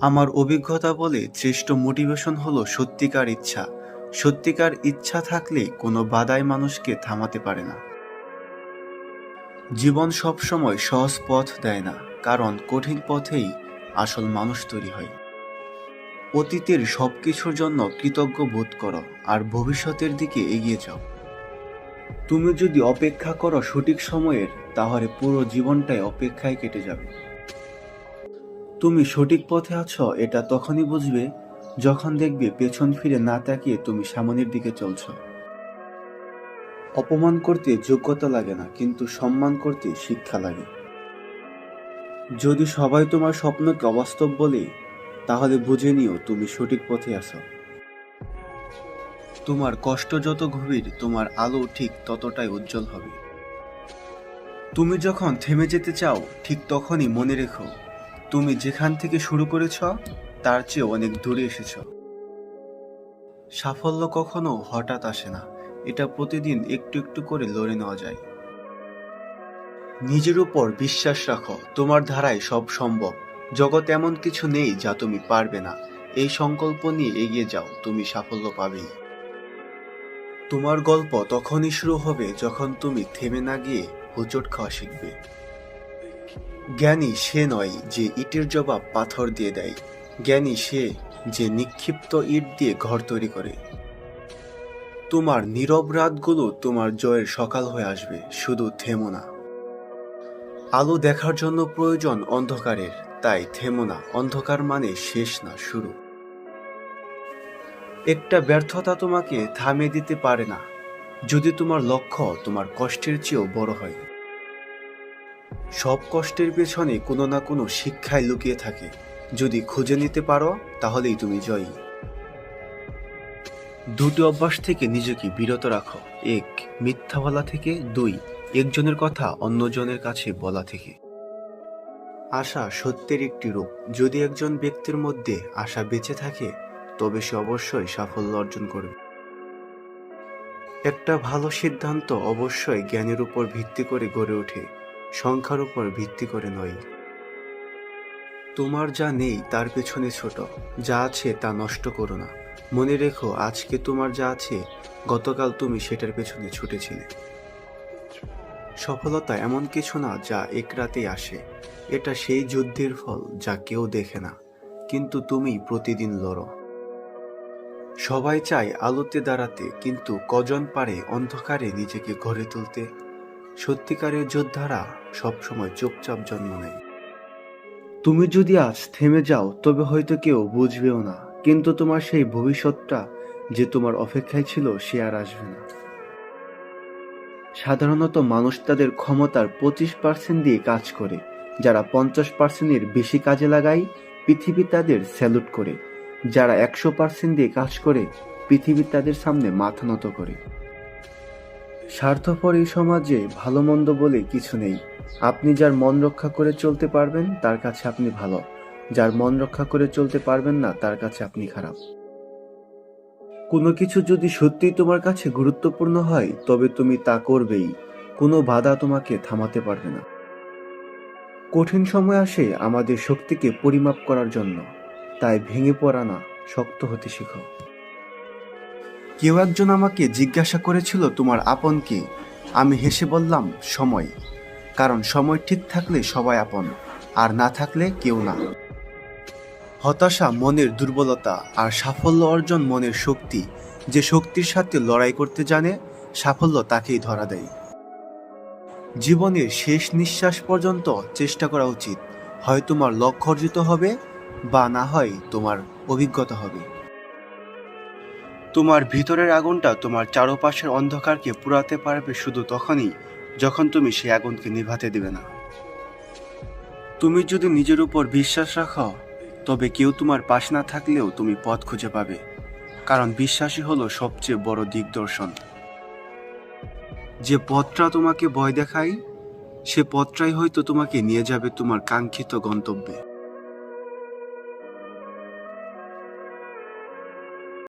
আমার অভিজ্ঞতা বলে শ্রেষ্ঠ মোটিভেশন হলো সত্যিকার ইচ্ছা। সত্যিকার ইচ্ছা থাকলে কোনো বাধাই মানুষকে থামাতে পারে না। জীবন সবসময় সহজ পথ দেয় না, কারণ কঠিন পথেই আসল মানুষ তৈরি হয়। অতীতের সব কিছুর জন্য কৃতজ্ঞ বোধ করো আর ভবিষ্যতের দিকে এগিয়ে যাও। তুমি যদি অপেক্ষা করো সঠিক সময়ের, তাহলে পুরো জীবনটাই অপেক্ষায় কেটে যাবে। তুমি সঠিক পথে আছো, এটা তখনই বুঝবে যখন দেখবে পেছন ফিরে না তাকিয়ে তুমি সামনের দিকে চলছ। অপমান করতে যোগ্যতা লাগে না, কিন্তু সম্মান করতে শিক্ষা লাগে। যদি সবাই তোমার স্বপ্নকে অবাস্তব বলে, তাহলে বুঝে নিও তুমি সঠিক পথে আছো। তোমার কষ্ট যত গভীর, তোমার আলো ঠিক ততটাই উজ্জ্বল হবে। তুমি যখন থেমে যেতে চাও, ঠিক তখনই মনে রেখো তুমি যেখান থেকে শুরু করেছ, তার চেয়ে অনেক দূরে এসেছ। সাফল্য কখনো হঠাৎ আসে না। এটা প্রতিদিন একটু একটু করে লড়ে নেওয়া যায়। নিজের উপর বিশ্বাস রাখো, তোমার ধারায় সব সম্ভব। জগৎ এমন কিছু নেই যা তুমি পারবে না। এই সংকল্প নিয়ে এগিয়ে যাও, তুমি সাফল্য পাবেই। তোমার গল্প তখনই শুরু হবে যখন তুমি থেমে না গিয়ে হোঁচট খাওয়া শিখবে। জ্ঞানী সে নয় যে ইটের জবাব পাথর দিয়ে দেয়, জ্ঞানী সে যে নিক্ষিপ্ত ইট দিয়ে ঘর তৈরি করে। তোমার নীরব রাতগুলো তোমার জয়ের সকাল হয়ে আসবে, শুধু থেমো না। আলো দেখার জন্য প্রয়োজন অন্ধকারের, তাই থেমো না, অন্ধকার মানে শেষ না, শুরু। একটা ব্যর্থতা তোমাকে থামিয়ে দিতে পারে না, যদি তোমার লক্ষ্য তোমার কষ্টের চেয়েও বড় হয়। সব কষ্টের পেছনে কোনো না কোনো শিক্ষায় লুকিয়ে থাকে। যদি খুঁজে নিতে পারো, তাহলেই তুমি জয়ী। দুটি অভ্যাস থেকে নিজেকে বিরত রাখো। এক, মিথ্যা বলা থেকে। দুই, একজনের কথা অন্যজনের কাছে বলা থেকে। আশা সত্যের একটি রূপ। যদি একজন ব্যক্তির মধ্যে আশা বেঁচে থাকে, তবে সে অবশ্যই সাফল্য অর্জন করবে। একটা ভালো সিদ্ধান্ত অবশ্যই জ্ঞানের উপর ভিত্তি করে গড়ে ওঠে। সংখ্যার উপর ভিত্তি করে নয়। তোমার যা নেই তার পেছনে ছোট, যা আছে তা নষ্ট করো না। মনে রেখো, আজকে তোমার যা আছে, গতকাল তুমি সেটার পেছনে ছুটেছিলে। সফলতা এমন কিছু না যা এক রাতেই আসে। এটা সেই যুদ্ধের ফল যা কেউ দেখে না, কিন্তু তুমি প্রতিদিন লড়ো। সবাই চায় আলোতে দাঁড়াতে, কিন্তু কজন পারে অন্ধকারে নিজেকে গড়ে তুলতে? সত্যিকারের যোদ্ধারা সবসময় চুপচাপ জন্ম নেয়। তুমি যদি আজ থেমে যাও, তবে হয়তো কেউ বুঝবেও না, কিন্তু তোমার সেই ভবিষ্যৎটা যে তোমার অপেক্ষায় ছিল, সে আর আসবে না। সাধারণত মানুষ তাদের ক্ষমতার পঁচিশ পার্সেন্ট দিয়ে কাজ করে, যারা পঞ্চাশ পার্সেন্টের বেশি কাজে লাগায়, পৃথিবী তাদের স্যালুট করে। যারা একশো পার্সেন্ট দিয়ে কাজ করে, পৃথিবী তাদের সামনে মাথা নত করে। স্বার্থপর এই সমাজে ভালো মন্দ বলে কিছু নেই। আপনি যার মন রক্ষা করে চলতে পারবেন, তার কাছে আপনি ভালো। যার মন রক্ষা করে চলতে পারবেন না, তার কাছে আপনি খারাপ। কোনো কিছু যদি সত্যিই তোমার কাছে গুরুত্বপূর্ণ হয়, তবে তুমি তা করবেই। কোনো বাধা তোমাকে থামাতে পারবে না। কঠিন সময় আসে আমাদের শক্তিকে পরিমাপ করার জন্য। তাই ভেঙে পড়া না, শক্ত হতে শেখো। কেউ একজন আমাকে জিজ্ঞাসা করেছিল, তোমার আপন কে? আমি হেসে বললাম, সময়। কারণ সময় ঠিক থাকলে সবাই আপন, আর না থাকলে কেউ না। হতাশা মনের দুর্বলতা আর সাফল্য অর্জন মনের শক্তি, যে শক্তির সাথে লড়াই করতে জানে, সাফল্য তাকেই ধরা দেয়। জীবনের শেষ নিঃশ্বাস পর্যন্ত চেষ্টা করা উচিত, হয় তোমার লক্ষ্য অর্জিত হবে, বা না হয় তোমার অভিজ্ঞতা হবে। তোমার ভিতরের আগুনটা তোমার চারপাশের অন্ধকারকে পুরাতে পারবে শুধু তখনই যখন তুমি সেই আগুনকে নিভাতে দেবে না। তুমি যদি নিজের উপর বিশ্বাস রাখো, তবে কেউ তোমার পাশ না থাকলেও তুমি পথ খুঁজে পাবে, কারণ বিশ্বাসই হলো সবচেয়ে বড় দিগদর্শন। যে পথটা তোমাকে ভয় দেখায়, সে পথটাই হয়তো তোমাকে নিয়ে যাবে তোমার কাঙ্ক্ষিত গন্তব্যে।